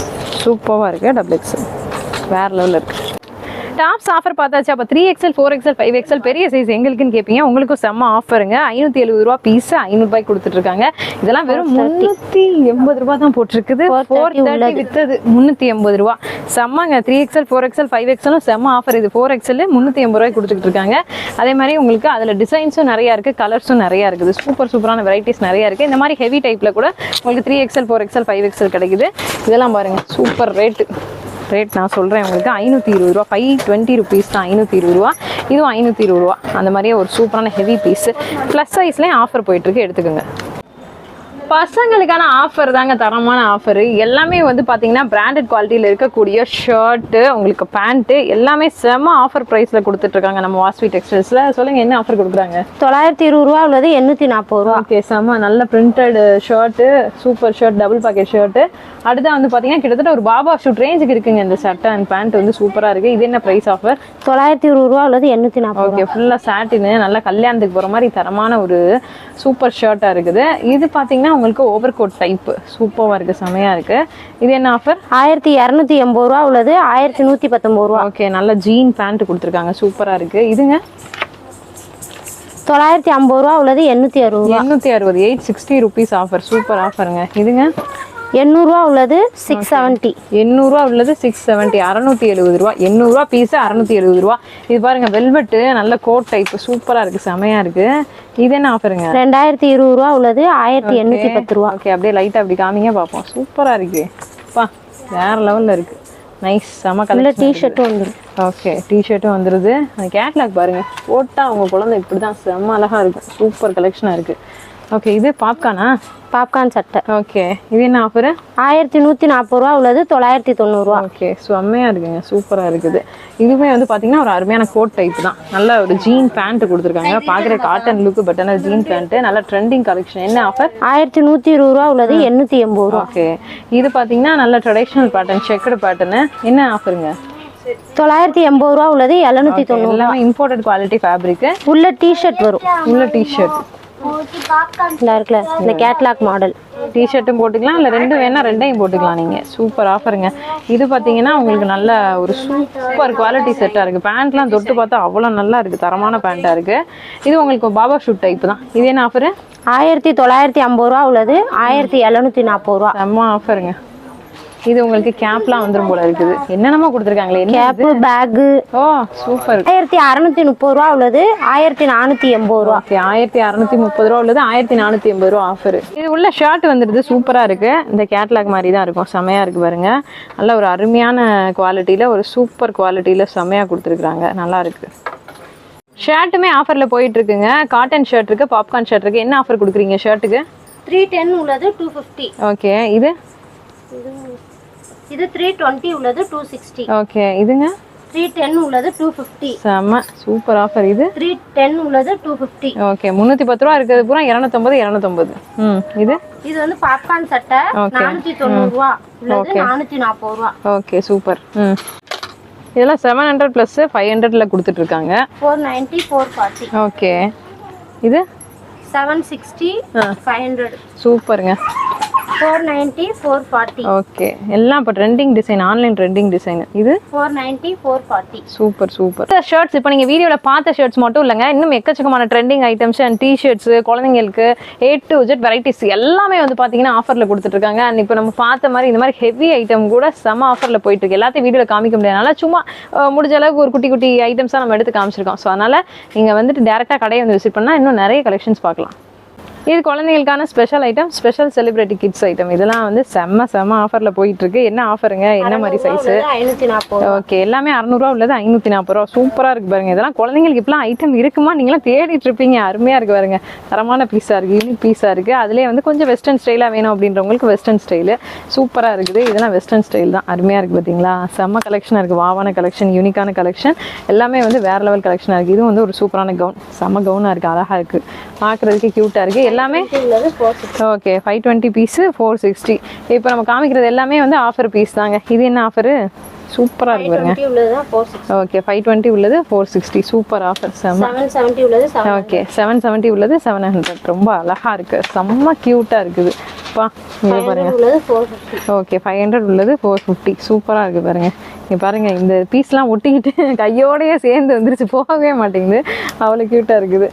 சூப்பராக இருக்குது டபுள் எக்ஸ்எல் வேறு லெவலில் இருக்குது டாப்ஸ் ஆஃபர் பார்த்தாச்சு. அப்போ three XL four XL five XL பெரிய சைஸ் எங்களுக்குன்னு கேட்பீங்க உங்களுக்கும் செம்ம ஆஃபருங்க ஐநூற்றி எழுபது ரூபா பீஸ் ஐநூறுபாய்க்கு கொடுத்துட்டு இருக்காங்க. இதெல்லாம் வெறும் முந்நூற்றி எண்பது ரூபா தான் போட்டிருக்குது. ஃபோர் தேர்ட்டி வித்தது முந்நூற்றி எண்பது ரூபா. செம்மங்க. Three XL four XL five எக்ஸலும் செம்ம ஆஃபர் இது ஃபோர் எக்ஸல் முந்நூற்றி ஐம்பது ரூபாய் கொடுத்துட்டு இருக்காங்க அதே மாதிரி உங்களுக்கு அதில் டிசைன்ஸும் நிறையா இருக்குது கலர்ஸும் நிறையா இருக்குது. சூப்பர் சூப்பரான வெரைட்டிஸ் நிறையா இருக்குது இந்த மாதிரி ஹெவி டைப்பில் கூட உங்களுக்கு three XL four XL five XL கிடைக்குது. இதெல்லாம் பாருங்கள் சூப்பர் ரேட்டு ரேட் நான் சொல்கிறேன் உங்களுக்கு. ஐநூற்றி இருபது ரூபா. ஃபைவ் டுவெண்ட்டி ருபீஸ் தான். ஐநூற்றி இருபது ரூபா. இதுவும் ஐநூற்றி இருபது ரூபா. அந்த மாதிரியே ஒரு சூப்பரான ஹெவி பீஸு ப்ளஸ் சைஸ்லேயும் ஆஃபர் போயிட்டுருக்கு எடுத்துக்கோங்க. பசங்களுக்கான ஆஃபர் தாங்க தரமான ஆஃபர் எல்லாமே வந்து பார்த்தீங்கன்னா பிராண்டட் குவாலிட்டியில் இருக்கக்கூடிய ஷர்ட்டு உங்களுக்கு பேண்ட்டு எல்லாமே செம ஆஃபர் ப்ரைஸில் கொடுத்துட்ருக்காங்க நம்ம வாஸ்வி டெக்ஸ்டைல்ஸில் சொல்லுங்கள் என்ன ஆஃபர் கொடுக்குறாங்க? தொள்ளாயிரத்தி இருபது ரூபா உள்ளது எண்ணூற்றி நாற்பது ரூபா. ஓகே செம்ம நல்ல printed shirt super shirt double pocket shirt அடுத்து வந்து பார்த்தீங்கன்னா கிட்டத்தட்ட ஒரு பாபா ஷூட் ரேஞ்சுக்கு இருக்குங்க இந்த சட்டை அண்ட் பேண்ட் வந்து சூப்பராக இருக்குது இது என்ன ப்ரைஸ் ஆஃபர் தொள்ளாயிரத்தி இருபது ரூபா உள்ளது எண்ணூற்றி நாற்பது ஓகே ஃபுல்லாக சாட்டினு நல்லா கல்யாணத்துக்கு போகிற மாதிரி தரமான ஒரு சூப்பர் ஷர்ட்டாக இருக்குது. இது பார்த்தீங்கன்னா உங்களுக்கு ஓவர் கோட் டைப்பு சூப்பராக இருக்குது செமையாக இருக்குது இது என்ன ஆஃபர் ஆயிரத்தி இரநூத்தி எண்பது ரூபா உள்ளது ஆயிரத்தி நூற்றி பத்தொம்பது ரூபா. ஓகே நல்ல ஜீன் பேண்ட் கொடுத்துருக்காங்க. சூப்பராக இருக்குது இதுங்க? தொள்ளாயிரத்தி ஐம்பது ரூபா உள்ளது எண்ணூற்றி அறுபது எண்ணூற்றி அறுபது eight sixty rupees offer super ஆஃபருங்க இதுங்க? எண்ணூறுரூவா உள்ளது சிக்ஸ் செவன்ட்டி எண்ணூறுரூவா உள்ளது சிக்ஸ் செவன்ட்டி அறநூற்றி எழுபது ரூபா. எண்ணூறுரூவா பீஸு அறநூற்றி எழுபது ரூபா. இது பாருங்க வெல்வெட்டு நல்ல கோட் டைப் சூப்பராக இருக்குது செமையாக இருக்குது இது என்ன ஆஃபருங்க ரெண்டாயிரத்தி இருபது ரூபா உள்ளது ஆயிரத்தி எண்ணூற்றி பத்து ரூபா. ஓகே அப்படியே லைட்டாக அப்படி காமிங்க பார்ப்போம். சூப்பராக இருக்கு. பா வேற லெவலில் இருக்கு. நைஸ் செம கலர் டிஷர்ட்டும் வந்துடும் ஓகே டிஷர்ட்டும் வந்துடுது அந்த கேட்லாக் பாருங்க. போட்டால் உங்கள் குழந்தை இப்படி தான் செம்ம அழகாக இருக்கும் சூப்பர் கலெக்ஷனாக இருக்குது ஓகே இது பாப்கார்னா பாப்கார்ன் சட்டை. ஓகே இது என்ன ஆஃபரு ஆயிரத்தி நூற்றி நாற்பது ரூபா உள்ளது தொள்ளாயிரத்தி தொண்ணூறுரூவா ஓகே செம்மையாக இருக்குங்க சூப்பராக இருக்குது. இதுவுமே வந்து பார்த்தீங்கன்னா ஒரு அருமையான கோட் டைப் தான். நல்ல ஒரு ஜீன் பேண்ட் கொடுத்துருக்காங்க. பார்க்குற காட்டன் லுக்கு பட் ஆனால் ஜீன் பேண்ட்டு நல்ல ட்ரெண்டிங் கலெக்ஷன் என்ன ஆஃபர் ஆயிரத்தி நூற்றி இருபது ரூபா உள்ளது எண்ணூற்றி எண்பது ரூபா. ஓகே இது பார்த்தீங்கன்னா நல்ல ட்ரெடிஷ்னல் பேட்டர்ன் செக்குடு பேட்டர்னு என்ன ஆஃபருங்க தொள்ளாயிரத்தி எண்பது ரூபா உள்ளது எழுநூற்றி தொண்ணூறு இம்போர்ட்டட் குவாலிட்டி ஃபேப்ரிக்கு உள்ள டிஷர்ட் வரும். உள்ள டிஷர்ட் இந்த இருக்குல்ல? இந்த கேட்லாக் மாடல் டிஷர்ட்டும் போட்டுக்கலாம் இல்லை ரெண்டும் வேணா ரெண்டையும் போட்டுக்கலாம் நீங்கள் சூப்பர் ஆஃபருங்க இது பார்த்தீங்கன்னா உங்களுக்கு நல்ல ஒரு சூப்பர் குவாலிட்டி செட்டாக இருக்குது பேண்ட்லாம் தொட்டு பார்த்தா அவ்வளோ நல்லா இருக்குது தரமான பேண்ட்டாக இருக்குது இது உங்களுக்கு பாபா ஷூட் டைப் தான். இது என்ன ஆஃபரு ஆயிரத்தி தொள்ளாயிரத்தி ஐம்பது ரூபா உள்ளது. ஆயிரத்தி எழுநூற்றி நாற்பது ரூபா. செம்ம ஆஃபருங்க இது உங்களுக்கு கேப்லாம் வந்துரும் போல இருக்குது. என்னென்னமோ கொடுத்துருக்காங்களே? Cap bag oh super. ஆயிரத்தி அறுநூத்தி முப்பது ரூபா உள்ளது. ஆயிரத்தி நானூற்றி எண்பது ரூபா. ஓகே ஆயிரத்தி அறநூத்தி முப்பது ரூபா உள்ளது. ஆயிரத்தி நானூத்தி எண்பது ரூபா ஆஃபர் இது உள்ள ஷர்ட் வந்துடுது சூப்பரா இருக்கு. இந்த கேட்லாக் மாதிரி தான் இருக்கும். செமையா இருக்கு பாருங்க. நல்ல ஒரு அருமையான குவாலிட்டியில ஒரு சூப்பர் குவாலிட்டியில செமையா கொடுத்துருக்காங்க நல்லா இருக்கு. ஷர்ட்டுமே ஆஃபர்ல போயிட்டு இருக்குங்க காட்டன் ஷர்ட் இருக்கு பாப்கார்ன் ஷர்ட் இருக்கு. என்ன ஆஃபர் கொடுக்குறீங்க ஷர்ட்டுக்கு த்ரீ டென் உள்ளது டூ ஃபிஃப்டி ஓகே இது இது த்ரீ டுவெண்ட்டி உள்ளது டூ சிக்ஸ்டி ஓகே இதுங்க? த்ரீ டென் உள்ளது டூ ஃபிஃப்டி செம்ம சூப்பர் ஆஃபர் இது. த்ரீ டென் உள்ளது டூ ஃபிஃப்டி ஓகே முந்நூற்றி பத்து ரூபா இருக்கிறது பூரா இரநூத்தொம்பது இரநூத்தொம்பது. ம் இது? இது வந்து பாப்கார்ன் சட்டை. நானூற்றி தொண்ணூறு ரூபா உள்ளது நானூற்றி நாற்பது ரூபா ஓகே சூப்பர். ம். இதெல்லாம் செவன் ஹண்ட்ரட் ப்ளஸ் ஃபைவ் ஹண்ட்ரட்ல கொடுத்துட்ருக்காங்க. Four ninety four forty okay இது? செவன் சிக்ஸ்டி ஃபைவ் ஹண்ட்ரட் சூப்பருங்க. Four ninety four forty okay எல்லாம் இப்போ trending design online trending design இது? Four ninety four forty super super shirts இப்போ நீங்கள் வீடியோவில் பார்த்த ஷர்ட்ஸ் மட்டும் இல்லைங்க. இன்னும் எக்கச்சக்கமான ட்ரெண்டிங் ஐட்டம்ஸ் அண்ட் டிஷர்ட்ஸ் குழந்தைங்களுக்கு ஏ டு ஜெட் வெரைட்டிஸ் எல்லாமே வந்து பார்த்தீங்கன்னா ஆஃபரில் கொடுத்துட்ருக்காங்க. அண்ட் இப்போ நம்ம பார்த்த மாதிரி இந்த மாதிரி ஹெவி ஐட்டம் கூட செம ஆஃபரில் போயிட்டு இருக்கு. எல்லாத்தையும் வீடியோவில் காமிக்க முடியாதனால சும்மா முடிஞ்ச அளவுக்கு ஒரு குட்டி குட்டி ஐட்டம்ஸாக நம்ம எடுத்து காமிச்சிருக்கோம். ஸோ அதனால் நீங்கள் வந்துட்டு டேரெக்டாக கடையை வந்து விசிட் பண்ணால் இன்னும் நிறைய கலெக்ஷன்ஸ் பார்க்கலாம். இது குழந்தைங்களுக்கான special item special celebrity kids item இதெல்லாம் வந்து செம்ம செம்ம ஆஃபரில் போயிட்டு இருக்கு என்ன ஆஃபருங்க என்ன மாதிரி சைஸு ஓகே எல்லாமே அறநூறுவா உள்ளது ஐநூற்றி நாற்பது ரூபா. சூப்பராக இருக்கு பாருங்க. இதெல்லாம் குழந்தைங்களுக்கு இப்பெல்லாம் ஐட்டம் இருக்குமா? நீங்களாம் தேடிட்டு இருப்பீங்க. அருமையாக இருக்கு பாருங்க. தரமான பீஸாக இருக்கு யூனிக் பீஸாக இருக்கு. அதுலேயே வந்து கொஞ்சம் வெஸ்டர்ன் ஸ்டைலாக வேணும் அப்படின்றவங்களுக்கு வெஸ்டர்ன் ஸ்டைலு சூப்பராக இருக்குது. இதெல்லாம் வெஸ்டர்ன் ஸ்டைல் தான். அருமையாக இருக்கு பார்த்தீங்களா செம்ம கலெக்ஷனாக இருக்குது வாவான கலெக்ஷன் யூனிக்கான கலெக்ஷன் எல்லாமே வந்து வேற லெவல் கலெக்ஷனாக இருக்குது இதுவும் வந்து ஒரு சூப்பரான கவுன் செம்ம கவுனாக இருக்குது அழகாக இருக்குது பார்க்குறதுக்கு க்யூட்டாக இருக்குது எல்லாமே? Okay five twenty piece four sixty இப்போ நம்ம காமிக்கிறது எல்லாமே வந்து ஆஃபர் பீஸ் தாங்க. இது என்ன ஆஃபரு சூப்பராக இருக்கு பாருங்க. ஓகே ஃபைவ் டுவெண்ட்டி உள்ளது four sixty super offer seven okay seven seventy உள்ளது செவன் ஹண்ட்ரட் ரொம்ப அழகா இருக்கு. செம்ம க்யூட்டாக இருக்குது. பா இங்கே பாருங்க. உள்ளது four fifty okay five hundred உள்ளது ஃபோர் ஃபிஃப்டி சூப்பராக இருக்கு பாருங்க. இங்கே பாருங்க இந்த பீஸ்லாம் ஒட்டிக்கிட்டு [LAUGHS] கையோடயே சேர்ந்து வந்துருச்சு. போகவே மாட்டேங்குது. அவ்வளோ க்யூட்டாக இருக்குது.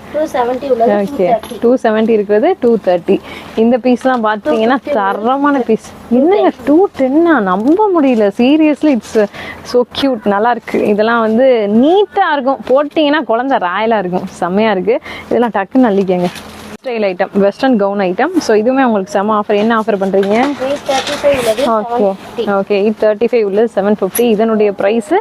ஓகே டூ செவன்ட்டி இருக்கிறது டூ தேர்ட்டி இந்த பீஸ்லாம் பார்த்தீங்கன்னா தரமான பீஸ் என்னங்க டூ டென்னா நம்ப முடியல. சீரியஸ்லி இட்ஸ் ஸோ க்யூட் நல்லா இருக்கு. இதெல்லாம் வந்து நீட்டாக இருக்கும். போட்டிங்கன்னா குழந்தை ராயலாக இருக்கும். செம்மையாக இருக்கு. இதெல்லாம் டக்குன்னு அள்ளிக்கங்க. Style item western gown item so இதுவுமே உங்களுக்கு செம ஆஃபர் என்ன ஆஃபர் பண்ணுறீங்க okay okay eight thirty five உள்ளது செவன் ஃபிஃப்டி இதனுடைய ப்ரைஸு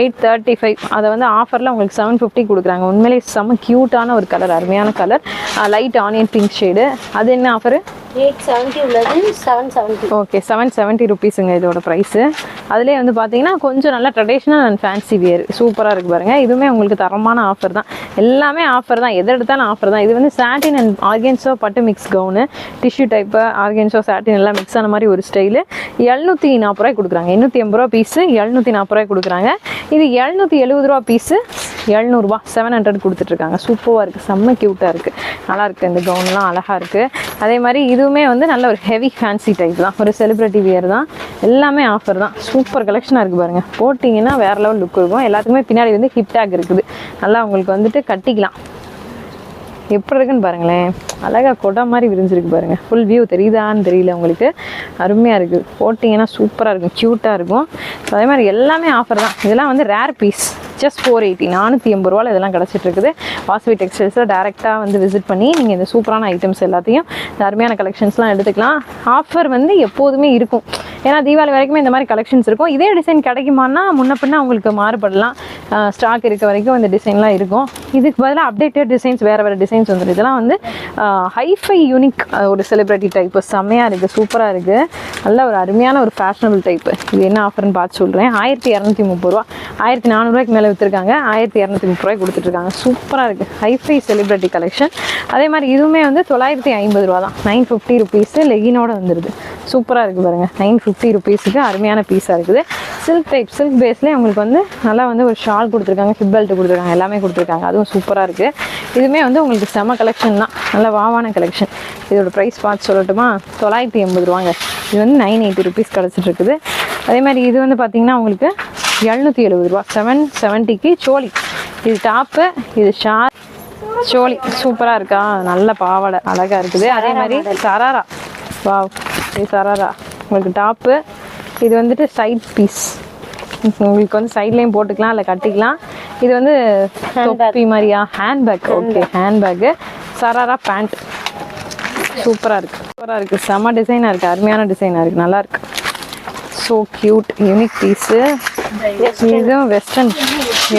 எயிட் தேர்ட்டி ஃபைவ் அதை வந்து ஆஃபரில் உங்களுக்கு செவன் ஃபிஃப்டி கொடுக்குறாங்க. உண்மையிலே செம்ம க்யூட்டான ஒரு கலர் அருமையான colour light onion pink shade அது என்ன ஆஃபரு எயிட் செவன்ட்டி உள்ளது seven seventy okay seven seventy ருபீஸுங்க இதோட ப்ரைஸு அதுலேயே வந்து பார்த்தீங்கன்னா கொஞ்சம் நல்லா ட்ரெடிஷ்னல் அண்ட் ஃபேன்சி வியர் சூப்பராக இருக்குது பாருங்கள் இதுவுமே உங்களுக்கு தரமான ஆஃபர் தான். எல்லாமே ஆஃபர் தான். எதை எடுத்தாலும் ஆஃபர் தான். இது வந்து சாட்டின் அண்ட் ஆர்கேன்ஸோ பட்டு mix gown tissue type organza satin எல்லாம் மிக்ஸ் ஆன மாதிரி ஒரு ஸ்டைலு எழுநூற்றி நாற்பது ரூபாய் கொடுக்குறாங்க. எண்ணூற்றி எண்பது ரூபா பீஸு எழுநூற்றி நாற்பது ரூபாய் கொடுக்குறாங்க. இது எழுநூற்றி எழுபது ரூபா பீஸு எழுநூறுபா செவன் ஹண்ட்ரட் கொடுத்துட்ருக்காங்க சூப்பராக இருக்குது செம்ம க்யூட்டாக இருக்குது நல்லா இருக்குது இந்த கவுன்லாம் அழகாக இருக்குது அதே மாதிரி இதுவுமே வந்து நல்ல ஒரு ஹெவி ஃபேன்சி டைப் தான். ஒரு செலிப்ரிட்டி வியர் தான். எல்லாமே ஆஃபர் தான். சூப்பர் கலெக்ஷனாக இருக்குது பாருங்கள் போட்டிங்கன்னா வேறு லெவல் லுக் இருக்கும். எல்லாத்துக்குமே பின்னாடி வந்து ஹிப் டேக் இருக்குது. நல்லா உங்களுக்கு வந்துட்டு கட்டிக்கலாம். எப்படி இருக்குன்னு பாருங்களேன். அழகாக கொடை மாதிரி விரிஞ்சிருக்கு பாருங்கள் ஃபுல் வியூ தெரியுதான்னு தெரியல உங்களுக்கு. அருமையாக இருக்குது போட்டிங்கன்னா சூப்பராக இருக்கும். க்யூட்டாக இருக்கும். அதே மாதிரி எல்லாமே ஆஃபர் தான். இதெல்லாம் வந்து rare piece just four eighty நானூற்றி எண்பது ரூபாவில் இதெல்லாம் கிடச்சிட்டு இருக்குது வாசவி டெக்ஸ்டைல்ஸில் டேரெக்டாக வந்து விசிட் பண்ணி நீங்கள் இந்த சூப்பரான ஐட்டம்ஸ் எல்லாத்தையும் இந்த அருமையான கலெக்ஷன்ஸ்லாம் எடுத்துக்கலாம். ஆஃபர் வந்து எப்போதுமே இருக்கும். ஏன்னா தீபாவளி வரைக்குமே இந்த மாதிரி கலெக்ஷன்ஸ் இருக்கும். இதே டிசைன் கிடைக்குமான்னா முன்ன பின்ன உங்களுக்கு மாறுபடலாம். ஸ்டாக் இருக்க வரைக்கும் இந்த டிசைன்லாம் இருக்கும். இதுக்கு பதிலாக அப்டேட்டட் டிசைன்ஸ் வேறு வேறு டிசைன்ஸ் வந்துடும் இதெல்லாம் வந்து ஹைஃபை யூனிக் ஒரு செலிப்ரிட்டி டைப்பு செம்மையாக இருக்குது சூப்பராக இருக்குது நல்ல ஒரு அருமையான ஒரு ஃபேஷனபிள் டைப்பு இது என்ன ஆஃபர்னு பார்த்து சொல்கிறேன் ஆயிரத்தி இரநூத்தி முப்பது ரூபா. ஆயிரத்தி நானூறுரூவாய்க்கு மேலே விற்றுருக்காங்க ஆயிரத்தி இரநூத்தி முப்பது ரூபாய் கொடுத்துட்ருக்காங்க. சூப்பராக இருக்குது ஹைஃபை செலிப்ரிட்டி கலெக்ஷன் அதே மாதிரி இதுவுமே வந்து தொள்ளாயிரத்தி ஐம்பது ரூபா தான். நைன் ஃபிஃப்டி ருபீஸு லெகினோட வந்துடுது சூப்பராக இருக்குது பாருங்கள் நைன் ஃபிஃப்டி ருபீஸுக்கு அருமையான பீஸாக இருக்குது. சில்க் டைப் சில்க் பேஸ்லேயே உங்களுக்கு வந்து நல்லா வந்து ஒரு ஷால் கொடுத்துருக்காங்க. ஹிப் பெல்ட் கொடுத்துருக்காங்க. எல்லாமே கொடுத்துருக்காங்க. அதுவும் சூப்பராக இருக்குது இதுவுமே வந்து உங்களுக்கு செம கலெக்ஷன் தான். நல்ல வாவான கலெக்ஷன் இதோட ப்ரைஸ் பார்த்து சொல்லட்டுமா? தொள்ளாயிரத்தி எண்பது ரூபாங்க. இது வந்து நைன் எயிட்டி ருபீஸ் கிடச்சிட்டு இருக்குது அதே மாதிரி இது வந்து பார்த்தீங்கன்னா உங்களுக்கு எழுநூற்றி எழுபது ரூபா. செவன் செவன்ட்டிக்கு சோலி இது டாப்பு இது ஷால் சோலி சூப்பராக இருக்கா? நல்ல பாவாடை. அழகாக இருக்குது. அதே மாதிரி சராரா வாவ் இது சராரா உங்களுக்கு டாப்பு இது வந்துட்டு சைட் பீஸ் உங்களுக்கு வந்து சைட்லேயும் போட்டுக்கலாம் இல்லை கட்டிக்கலாம். இது வந்து தொப்பி மாதிரியா? Handbag okay handbag sharara pant சூப்பராக இருக்குது சூப்பராக இருக்குது செம்ம டிசைனாக இருக்குது அருமையான டிசைனாக இருக்குது நல்லா இருக்கு. ஸோ க்யூட் யூனிக் பீஸு இதுவும் வெஸ்டர்ன்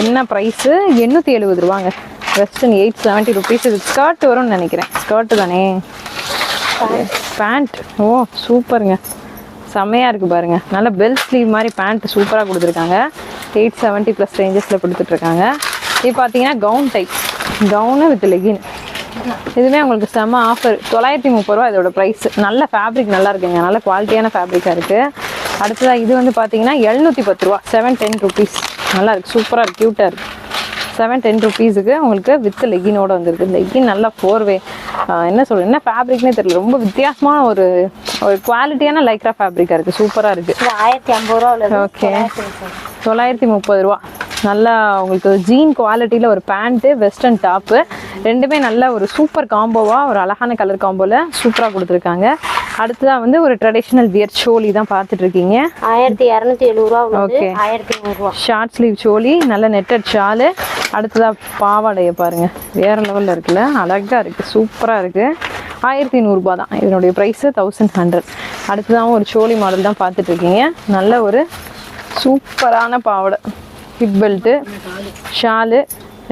என்ன ப்ரைஸு எண்ணூற்றி எழுபது ரூபாங்க. வெஸ்டர்ன் எயிட் செவன்ட்டி ருபீஸ் இது ஸ்கர்ட் வரும்னு நினைக்கிறேன். ஸ்கர்ட்டு தானே? பேண்ட் ஓ சூப்பருங்க செம்மையாக இருக்குது பாருங்க. நல்ல பெல் ஸ்லீவ் மாதிரி பேண்ட் சூப்பராக கொடுத்துருக்காங்க. எயிட் செவன்ட்டி ப்ளஸ் ரேஞ்சஸில் கொடுத்துட்ருக்காங்க. இது பார்த்தீங்கன்னா gown type gown with legging இதுவுமே உங்களுக்கு செம்ம ஆஃபர் தொள்ளாயிரத்தி முப்பது ரூபா இதோட ப்ரைஸ் நல்ல ஃபேப்ரிக் நல்லா இருக்குங்க. நல்ல குவாலிட்டியான ஃபேப்ரிக்காக இருக்குது அடுத்ததாக இது வந்து பார்த்தீங்கன்னா எழுநூற்றி பத்து ரூபா. செவன் டென் ருபீஸ் நல்லா இருக்குது சூப்பராக இருக்குது க்யூட்டாக இருக்குது செவன் டென் ருபீஸுக்கு உங்களுக்கு வித் லெகினோட வந்திருக்கு. லெகின் நல்லா ஃபோர்வே என்ன சொல்றது? என்ன ஃபேப்ரிக்னே தெரியல. ரொம்ப வித்தியாசமான ஒரு ஒரு குவாலிட்டியான லைக்ரா ஃபேப்ரிக்காக இருக்குது சூப்பராக இருக்குது ஆயிரத்தி ஐம்பது ரூபா ஓகே தொள்ளாயிரத்தி முப்பது ரூபா. நல்லா உங்களுக்கு ஜீன் குவாலிட்டியில் ஒரு பேண்ட்டு வெஸ்டர்ன் டாப்பு ரெண்டுமே நல்ல ஒரு சூப்பர் காம்போவாக ஒரு அழகான கலர் காம்போவில் சூப்பராக கொடுத்துருக்காங்க. அடுத்ததாக வந்து ஒரு ட்ரெடிஷ்னல் வியர் சோலி தான் பார்த்துட்டு இருக்கீங்க ஆயிரத்தி இரநூத்தி எழுபது ரூபா Okay. ஆயிரத்தி நூறுரூவா ஷார்ட் ஸ்லீவ் சோலி நல்ல நெட்டட் ஷாலு அடுத்ததாக பாவாடையை பாருங்கள் வேறு லெவலில் இருக்குல்ல அழகாக இருக்குது சூப்பராக இருக்குது ஆயிரத்தி நூறுரூபா தான். இதனுடைய ப்ரைஸு தௌசண்ட் ஹண்ட்ரட் அடுத்ததாகவும் ஒரு சோலி மாடல் தான் பார்த்துட்டு இருக்கீங்க நல்ல ஒரு சூப்பரான பாவாடை. ஹிப் பெல்ட்டு ஷாலு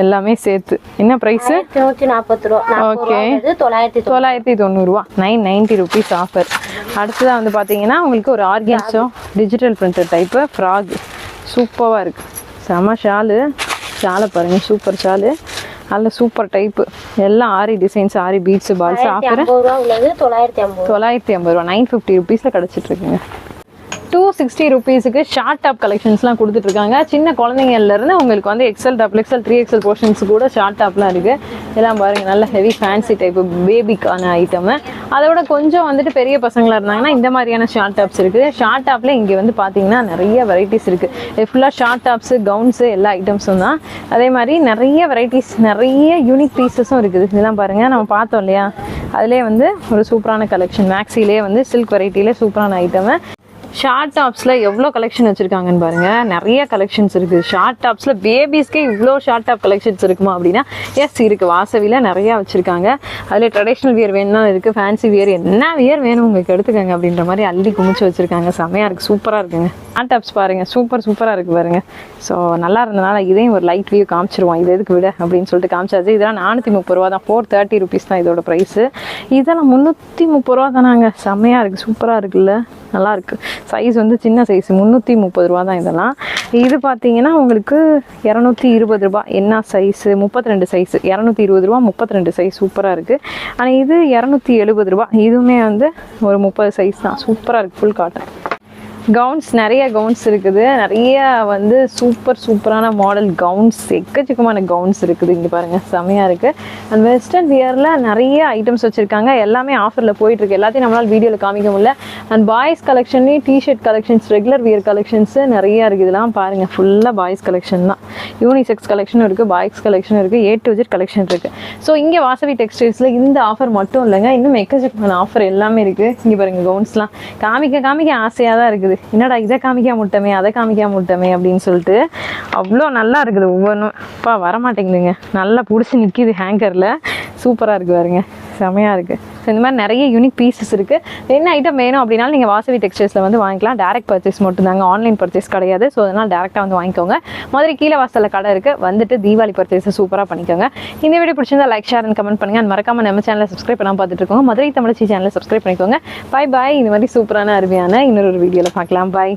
எல்லாமே சேர்த்து. என்ன ப்ரைஸு நூற்றி நாற்பது ரூபா. உள்ளது தொள்ளாயிரத்தி தொள்ளாயிரத்தி தொண்ணூறுரூவா நைன் நைன்ட்டி ருபீஸ் ஆஃபர் அடுத்ததாக வந்து பார்த்தீங்கன்னா உங்களுக்கு ஒரு organza digital printer type frock சூப்பராக இருக்குது செம ஷாலு. ஷாலை பாருங்கள் சூப்பர் ஷாலு. நல்ல சூப்பர் டைப்பு எல்லாம் aari designs aari beads balls offer தொள்ளாயிரத்தி ஐம்பது ரூபா. நைன் ஃபிஃப்டி ருபீஸில் கிடச்சிட்டு இருக்குங்க. டூ சிக்ஸ்டி ருபீஸுக்கு ஷார்ட் டாப் கலெக்ஷன்ஸ்லாம் கொடுத்துட்ருக்காங்க. சின்ன குழந்தைங்கள்லேருந்து உங்களுக்கு வந்து XL double XL three XL portions கூட ஷார்ட் டாப்லாம் இருக்குது இதெல்லாம் பாருங்கள் நல்ல ஹெவி ஃபேன்சி டைப் பேபிக்கான ஐட்டமு அதோட கொஞ்சம் வந்துட்டு பெரிய பசங்களாக இருந்தாங்கன்னா இந்த மாதிரியான ஷார்ட் டாப்ஸ் இருக்குது ஷார்ட் டாப்பில் இங்கே வந்து பார்த்தீங்கன்னா நிறைய வெரைட்டிஸ் இருக்குது இது ஷார்ட் டாப்ஸு கவுன்ஸு எல்லா ஐட்டம்ஸும் தான். அதே மாதிரி நிறைய வெரைட்டிஸ் நிறைய யூனிக் பீசஸும் இருக்குது. இதெல்லாம் பாருங்கள் நம்ம பார்த்தோம் இல்லையா? அதுலேயே வந்து ஒரு சூப்பரான கலெக்ஷன் மேக்ஸிலே வந்து சில்க் வெரைட்டிலே சூப்பரான ஐட்டம் ஷார்ட் டாப்ஸில் எவ்வளோ கலெக்ஷன் வச்சுருக்காங்கன்னு பாருங்கள் நிறைய கலெக்ஷன்ஸ் இருக்குது ஷார்ட் டாப்ஸில் பேபிஸ்க்கே இவ்வளோ ஷார்ட் டாப் கலெக்ஷன்ஸ் இருக்குமா அப்படின்னா எஸ் இருக்குது வாசவியில் நிறையா வச்சுருக்காங்க. அதில் ட்ரெடிஷ்னல் வியர் வேணும்னா இருக்குது ஃபேன்சி வியர் என்ன வியர் வேணும் உங்களுக்கு எடுத்துக்கங்க அப்படின்ற மாதிரி அள்ளி குமிச்சு வச்சுருக்காங்க. செமையாக இருக்குது சூப்பராக இருக்குங்க. ஷார்ட் டாப்ஸ் பாருங்கள் சூப்பர் சூப்பராக இருக்குது பாருங்கள் ஸோ நல்லா இருந்தனால இதையும் ஒரு லைட் வியூ காமிச்சிருவோம். இது எதுக்கு விட அப்படின்னு சொல்லிட்டு காமிச்சாச்சு. இதெல்லாம் நானூற்றி முப்பது ரூபா தான். ஃபோர் தேர்ட்டி ருபீஸ் தான் இதோட ப்ரைஸு இதெல்லாம் முந்நூற்றி முப்பது ரூபா தானாங்க. செம்மையாக இருக்குது சூப்பராக இருக்குல்ல. நல்லாயிருக்கு சைஸ் வந்து சின்ன சைஸ் முந்நூற்றி முப்பது ரூபா தான் இதெல்லாம். இது பார்த்தீங்கன்னா உங்களுக்கு இரநூத்தி இருபது ரூபா. என்ன சைஸு முப்பத்தி ரெண்டு சைஸ் இரநூத்தி இருபது ரூபா முப்பத்தி ரெண்டு சைஸ் சூப்பராக இருக்குது ஆனால் இது இரநூத்தி எழுபது ரூபா. இதுவுமே வந்து ஒரு முப்பது சைஸ் தான். சூப்பராக இருக்குது ஃபுல் காட்டன் கவுன்ஸ் நிறைய கவுன்ஸ் இருக்குது. நிறைய வந்து சூப்பர் சூப்பரான மாடல் கவுன்ஸ் எக்கச்சக்கமான கவுன்ஸ் இருக்குது. இங்கே பாருங்கள் செமையாக இருக்குது அண்ட் வெஸ்டர்ன் வியரில் நிறைய ஐட்டம்ஸ் வச்சுருக்காங்க. எல்லாமே ஆஃபரில் போயிட்டுருக்கு எல்லாத்தையும் நம்மளால் வீடியோவில் காமிக்க முடியல. And boys கலெக்ஷன்லேயும் t-shirt collections regular wear collections நிறைய இருக்குது இதெல்லாம் பாருங்கள் ஃபுல்லாக பாய்ஸ் கலெக்ஷன் தான். யூனிசெக்ஸ் கலெக்ஷனும் இருக்குது பாய்ஸ் கலெக்ஷனும் இருக்குது ஏ டு ஜெட் கலெக்ஷன் இருக்குது ஸோ இங்கே வாசவி டெக்ஸ்டைல்ஸில் இந்த ஆஃபர் மட்டும் இல்லைங்க. இன்னும் எக்கச்சக்கமான ஆஃபர் எல்லாமே இருக்குது இங்கே பாருங்கள் கவுன்ஸ்லாம் காமிக்க காமிக்க ஆசையாக தான் இருக்குது. என்னடா இதை காமிக்க முட்டமே அதை காமிக்க முட்டமே அப்படின்னு சொல்லிட்டு அவ்வளோ நல்லா இருக்குது. ஒவ்வொன்றும் இப்போ வரமாட்டேங்குதுங்க. நல்லா பிடிச்சி நிற்கிது ஹேங்கரில் சூப்பராக இருக்குது பாருங்க. செமையாக இருக்குது ஸோ இந்த மாதிரி நிறைய யூனிக் பீசஸ் இருக்குது என்ன ஐட்டம் வேணும் அப்படின்னாலும் நீங்கள் வாசவி டெக்ஸ்டைல்ஸில் வந்து வாங்கிக்கலாம். டேரக்ட் பர்ச்சேஸ் மட்டும்தாங்க. ஆன்லைன் பர்ச்சேஸ் கிடையாது. ஸோ அதனால் டேரெக்டாக வந்து வாங்கிக்கோங்க. மாதிரி கீழே வாசலில் கடை இருக்குது வந்துட்டு தீபாவளி பர்ச்சேஸை சூப்பராக பண்ணிக்கோங்க. இந்த வீடியோ பிடிச்சிருந்தா லைக் ஷேர் அண்ட் கமெண்ட் பண்ணுங்க. And மறக்காம நம்ம சேனலை சப்ஸ்கிரைப் பண்ணாம பார்த்துட்டு இருக்கோங்க மதுரை தமிழ்ச்சி சேனலை சப்ஸ்கிரைப் பண்ணிக்கோங்க. பை பாய் இந்த மாதிரி சூப்பரான அருமையான இன்னொரு வீடியோவில் பார்க்கலாம். பாய்